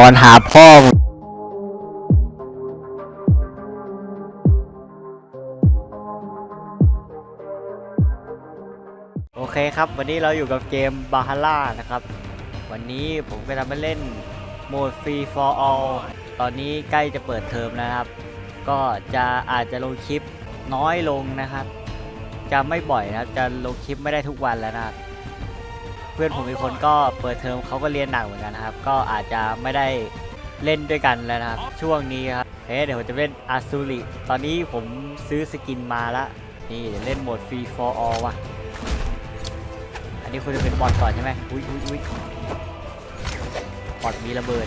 อนหาพ่อโอเคครับ วันนี้เราอยู่กับเกมบาฮาร่านะครับ วันนี้ผมก็จะมาเล่นโหมด Free for All ตอนนี้ใกล้จะเปิดเทอมนะครับ ก็จะอาจจะลงคลิปน้อยลงนะครับ จะไม่บ่อยนะครับ จะลงคลิปไม่ได้ทุกวันแล้วนะครับ เพื่อนผมอีกคนก็เปิดเทอมเขาก็เรียนหนักเหมือนกันนะครับ ก็อาจจะไม่ได้เล่นด้วยกันแล้วนะครับ ช่วงนี้ครับเฮ้ยเดี๋ยวผมจะเล่นอาซูริตอนนี้ผมซื้อสกินมาละนี่เดี๋ยวเล่นโหมด Free for All ว่ะ อันนี้คุณจะเป็นบอทก่อนใช่ไหมอุ้ยอุ้ยอุ้ยบอทมีระเบิด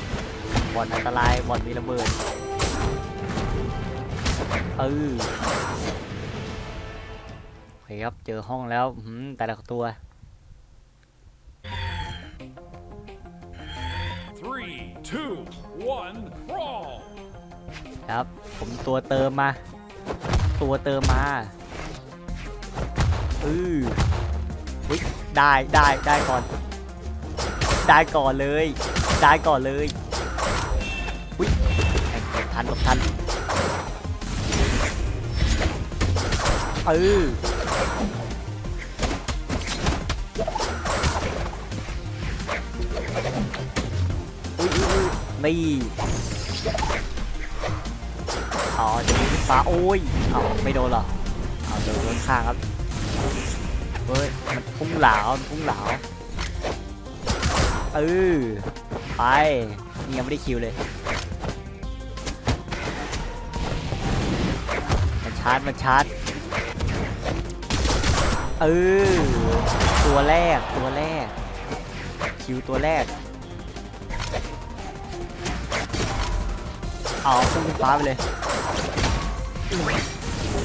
บอทอันตรายบอทมีระเบิดเออโอเคครับเจอห้องแล้วแต่ละตัว two, one, brawl! ครับ ผมตัวเติมมา ตัวเติมมาอือได้ได้ได้ก่อน ได้ก่อนเลย ได้ก่อนเลยวิแม่งหลบทันหลบทันเออ นี่อ๋อจะมีฟ้าโอ้ยเอาไม่โดนหรอเอาโดนโดนข้างครับเฮ้ยมันพุ่งเหลามันพุ่งเหลาเออไปนี่ยังไม่ได้คิวเลยมันชาร์จมันชาร์จเออตัวแรกตัวแรกคิวตัวแรก เอาพุ่งขึ้นฟ้าไปเลย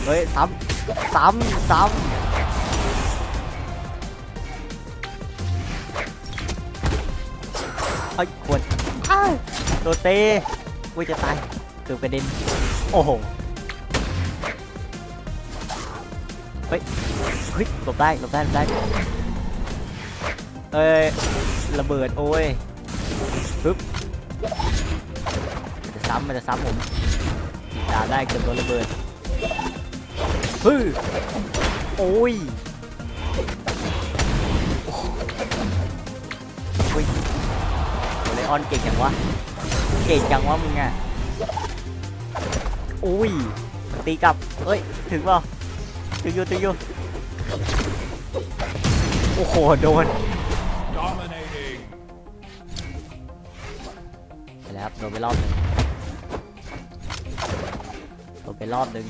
เฮ้ยซ้ำซ้ำซ้ำเฮ้ยขวดอ้าวโดนเตะอุ้ยจะตายเกือบกระเด็น โอ้โห เฮ้ย เฮ้ย หลบได้ หลบได้ หลบได้ เอ้ย ระเบิด โอ้ย ซ้ำมันจะซ้ำผมด่าได้เกือบโดนระเบิดฮึโอ้ยโอ้ยโอเลออนเก่งจังวะ เก่งจังวะมึงอะโอ้ย ตีกลับ เอ้ย ถึงเปล่าถึงอยู่ถึงอยู่โอ้โห โดนไปแล้วครับโดนไปรอบหนึ่ง รอบหนึ่ง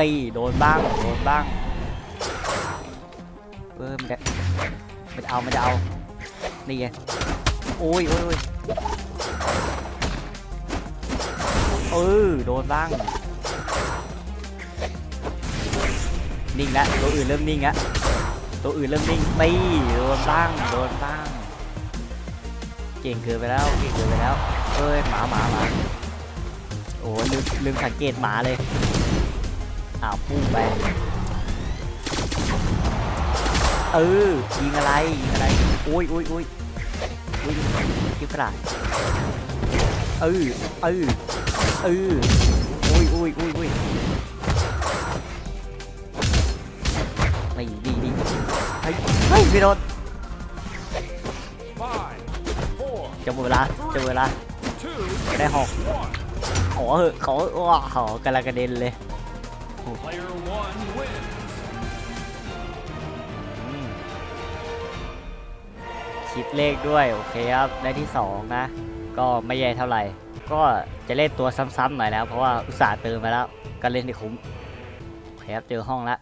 นี่โดนบ้างโดนบ้างเพิ่มนจะมันจะเอามันจะเอานี่ไงโอ้ยโอ้ยโอ้ยเออโดนบ้างนิ่งล้วตัวอื่นเริ่มนิ่งล้วตัวอื่นเริ่มนิ่งตีโดนบ้างโดนบ้าง เก่งเกินไปแล้วเก่งเกินไปแล้วเอ้ยหมาหมาหมา อ้ยลืมลืมสังเกตหมาเลยอ้าวพุ่งไปเออยิงอะไรยิงอะไรโอ้ยโอ้ยโอ้ยโอ้ยยิงกระดาษเออเออเออโอ้ยโอ้ยโอ้ยโอ้ยไม่ดีดีเฮ้ยเฮ้ยไม่โดน Five, four, จะหมดเวลาจะหมดเวลา two, จะได้หอก one. ข อเหอะขอว้าขอกำลังกระเด็นเลยคิดเลขด้วย โอเคครับได้ที่สองนะ ก็ไม่แย่เท่าไหร่ ก็จะเล่นตัวซ้ำๆหน่อยแล้ว เพราะว่าอุตส่าห์เติมมาแล้ว ก็เล่นได้คุ้มโอเคครับเจอห้องละ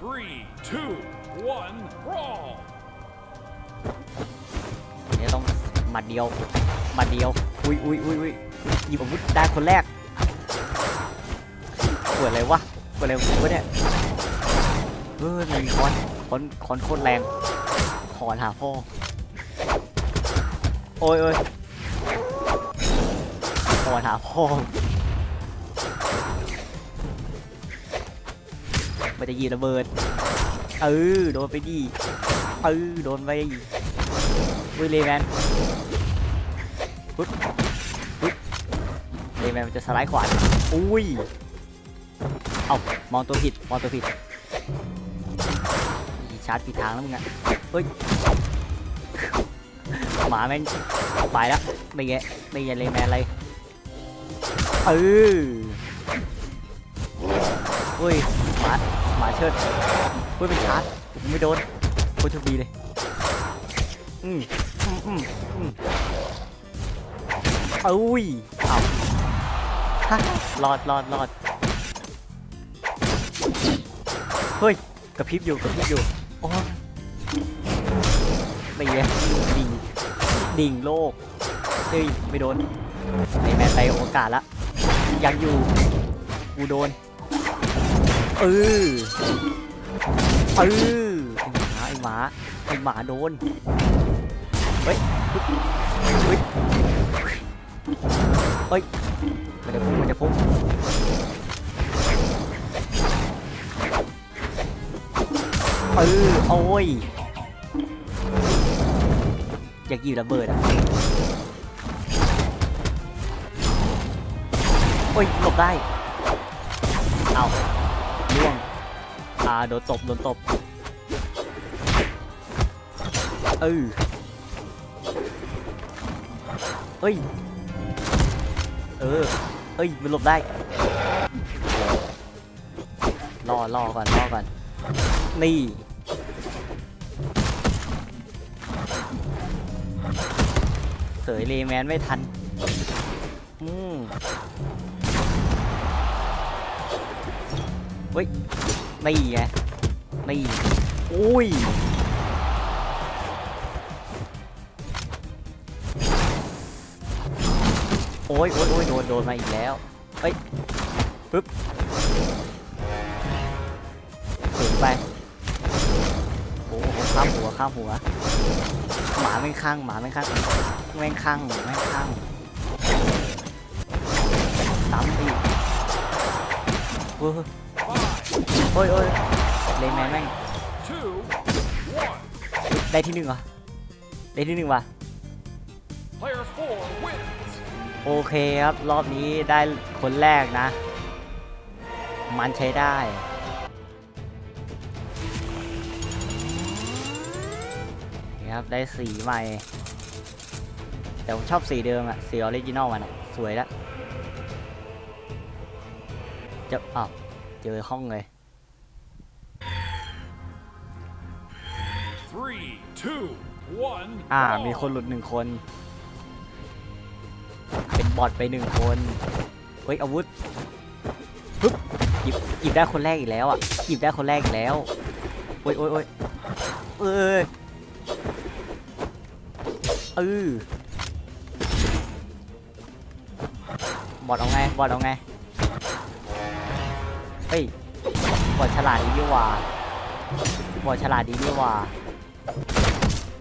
Three, two, one, brawl! มัดเดียวมัดเดียว อุ้ยอุ้ยอุ้ยอุ้ยหยิบอาวุธได้คนแรกเปวดอะไรวะเปวดอะไรวะเนี่ยเฮ้ยมีคอนคอนคอนโคตรแรงขอนหาพ่อโอ้ยโอ้ยขอนหาพ่อมันจะยีระเบิดเออโดนไปดิเออโดนไปอุ้ยเลแมน ปึ๊บปึ๊บเลแมนมันจะสไลด์ขวาอุ้ย เอ้ามองตัวผิด มองตัวผิดอีชาร์จผิดทางแล้วมึงอะเฮ้ย หมาแม่งไปแล้ว ไม่แงไม่แงเลแมนอะไร เออเฮ้ย หมา หมาเชิดเฮ้ยเป็นชาร์จผมไม่โดนโคตรโชคดีเลย อืมอืมอืม อืมเอ้ยเอาฮ่ารอดรอดรอดเฮ้ยกระพริบอยู่กระพริบอยู่โอ้ไม่เงี้ยดิ่งดิ่งโลกเฮ้ยไม่โดนไอแมนไปโอกาสละยังอยู่กูโดนเออเออไอหมาไอหมาไอหมาโดนเฮ้ยเฮ้ย เฮ้ย มันจะพุ่งมันจะพุ่งเออโอ้ย อยากหยิบระเบิดอะ โอ้ยหลบได้ เอาล่วง อ่า โดนตบ โดนตบ เออเฮ้ย เออเอ้ยมันหลบได้รอรอก่อนรอก่อน นี่เสยเลแมนไม่ทัน อืมเฮ้ย นี่ไง นี่ อุ้ย อ้ยโอ้ยโอ้ยโดนโดนมาอีกแล้วเฮ้ยปึ๊บถึงไปโอ้โหข้ามหัวข้ามหัวหมาแม่ข้างหมาแม่ข้างแม่งข้างแม่งข้างซ้ำอีกเฮ้ย Five, เฮ้ยเฮ้ยเลนแมนแม่งได้ที่หนึ่งเหรอได้ที่หนึ่งว่ะ Player four wins. โอเคครับ รอบนี้ได้คนแรกนะ มันใช้ได้นี่ครับได้สีใหม่ แต่ผมชอบสีเดิมอะสีออริจินอลมันอะสวยแล้วเจะอ้าวเจอห้องเลย Three, two, one. อ่า brawl. มีคนหลุดหนึ่งคนเป็น บอทไปหนึ่งคน เฮ้ยอาวุธปึ๊บหยิบหยิบได้คนแรกอีกแล้วอะหยิบได้คนแรกอีกแล้วโอ้ยโอ้ยโอ้ยเอ้ยเออบอทเอาไงบอทเอาไงเฮ้ยบอทฉลาดดีนี่ว่าบอทฉลาดดีนี่ว่า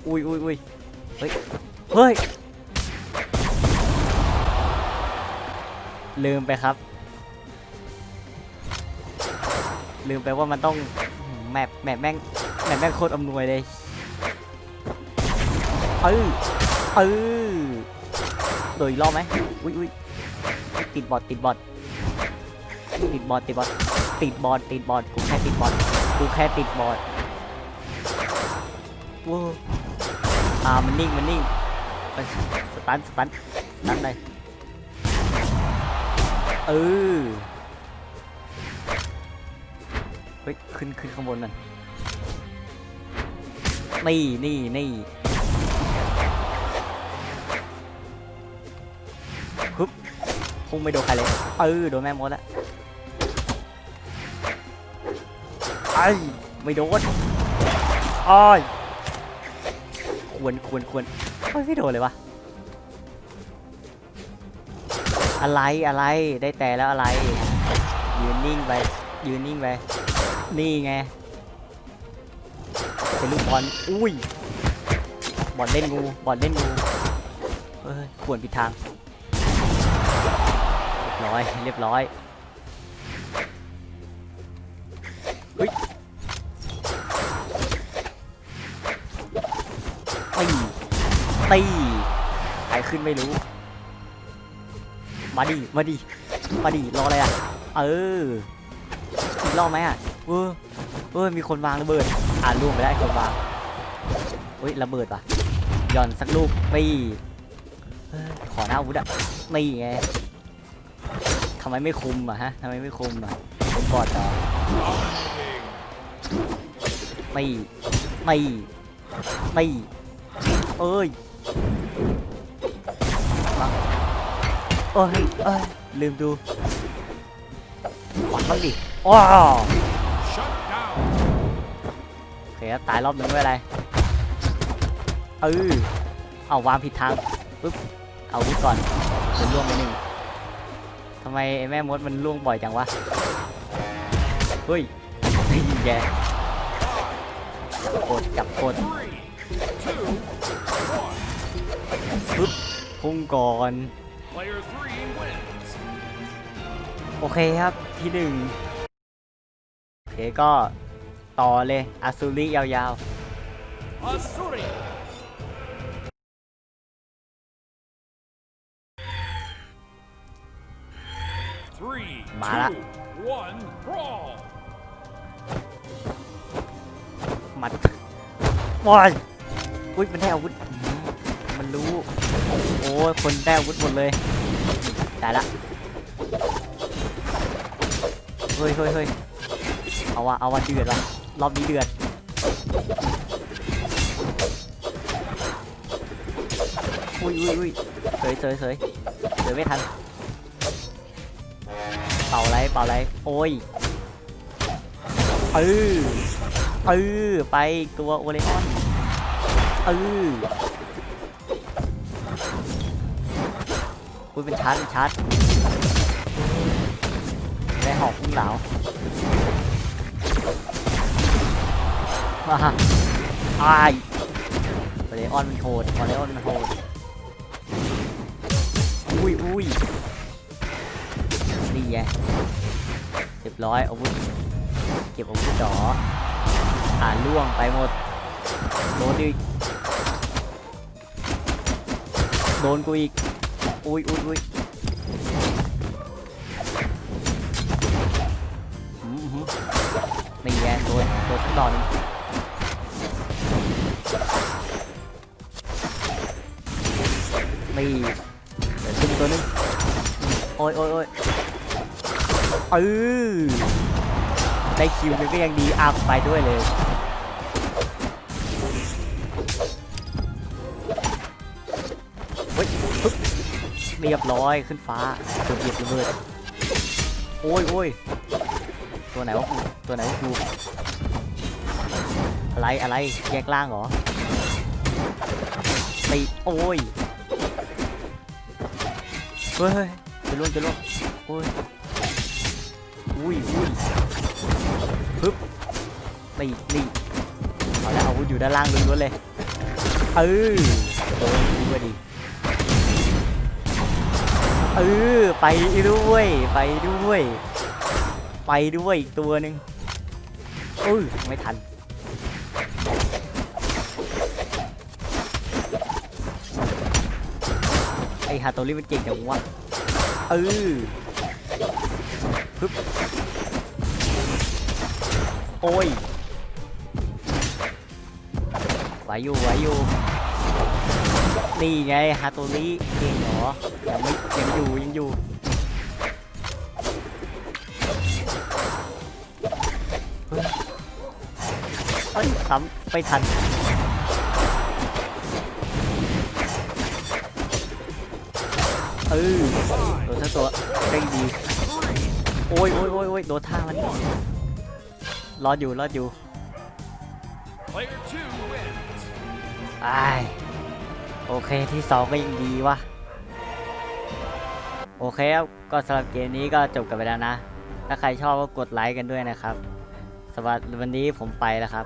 อุ้ยอุ้ยอุ้ยเฮ้ยเฮ้ย ลืมไปครับ ลืมไปว่ามันต้องแมปแมปแม่งแมปแม่งโคตรอำนวยเลยเออเออโดยอีกรอบไหมอุ้ยอุ้ยติดบอดติดบอดติดบอดติดบอดติดบอดติดบอดกูแค่ติดบอดกูแค่ติดบอดว้าอ่ามันนิ่งมันนิ่งสตันสตันสตันเลย เออเฮ้ยขึ้นขึ้นข้างบนนั่นนี่นี่นี่ฮึบพุ่งไม่โดนใครเลยเออโดนแม่มดล้วไอ้ยไม่โดนอ้ายควรควรควรเฮ้ยไม่โดนเลยวะ อะไรอะไรได้แต่แล้วอะไร ยืนนิ่งไป ยืนนิ่งไป นี่ไง เป็นลูกบอล อุ้ย บอลเล่นงู บอลเล่นงูเฮ้ยควรผิดทาง เรียบร้อย เรียบร้อยเฮ้ยไอ้ตีใครขึ้นไม่รู้ มาดิมาดิมาดิรออะไรอะ เอออีกรอบไหมอะเออเออมีคนวางระเบิด อ่านล่วงไปได้คนวางเฮ้ยระเบิดว่ะย่อนสักลูกตีเฮ้ยขอหน้าอาวุธอะนี่ไงทำไมไม่คุมอะฮะทำไมไม่คุมอะผมกอดต่อไม่ไม่ไม่เอ้ย เอ้ยเอ้ยลืมดูปัดบ้างดิอ้าวโอเคครับตายรอบหนึ่งไม่เป็นไรเออเอาวางผิดทางปึ๊บเอาวุธก่อนจะล่วงไปหนึ่งทำไมไอ้แม่มดมันล่วงบ่อยจังวะเฮ้ยนี่แกกดจับกด Three, two, one. ปึ๊บพุ่งก่อน Player three wins. โอเคครับที่หนึ่งโอเคก็ต่อเลยอาซูริยาว Asuri. Three, Mala. two, one, brawl. ๆหมัดบอยอุ้ยมันได้อาวุธอื้อหือ มันรู้ โอ้ยคนได้อาวุธหมดเลยตายละเฮ้ยเฮ้ยเฮ้ยเอาวะเอาวะเดือดวะรอบนี้เดือดอุ้ยอุ้ยอุ้ยเสยเสยเสยเสยไม่ทันเป่าไรเป่าไรโอ้ยเออเออไปตัวโอเลออนเออ อุ้ยเป็นชาร์จเป็นชาร์จได้หอกพุ่งหลาฮ่าฮ่าอายโอเลออนมันโหดโอเลออนมันโหดอุ้ยอุ้ยนี่ไงเรียบร้อยอาวุธเก็บอาวุธจ่ออ่าล่วงไปหมดโดนอีกโดนกูอีก อุ้ยอุ้ยอุ้ยอืมหืมไม่แย่โดนโดนสักดอกนึงไม่เดี๋ยวขึ้นตัวนึงโอ้ยโอ้ยโอ้ยเออได้คิวนึงก็ยังดีอัพไปด้วยเลย เรียบร้อยขึ้นฟ้าเกือบเหยียบระเบิดโอ้ยโอ้ยตัวไหนวะกูตัวไหนวะกูอะไรอะไรแยกล่างเหรอตีโอ้ยเฮ้ยจะล่วงจะล่วงโอ้ยอุ้ยอุ้ยปึ๊บนี่นี่เอาแล้วอาอยู่ด้านล่างล้วนๆเลยเออโดนกูก็ดี เออไปด้วย ไปด้วย ไปด้วยอีกตัวหนึ่งเออไม่ทันไอฮาโตริมันเก่งจังวะเออโอ้ยไหวอยู่ไหวอยู่ นี่ไงฮาโตริเก่งเหรอยังไม่ยังอยู่ยังอยู่เฮ้ยเฮ้ยซ้ำไม่ทันเออโดนทั้งตัวได้ดี โอ้ยโอ้ยโอ้ยโอ้ยโดนท่ามันรอดอยู่รอดอยู่ Player two wins. ไอาย โอเคที่สองก็ยังดีวะโอเคครับก็สำหรับเกมนี้ก็จบกันไปแล้วนะ ถ้าใครชอบก็กดไลค์กันด้วยนะครับสวัสดีวันนี้ผมไปแล้วครับ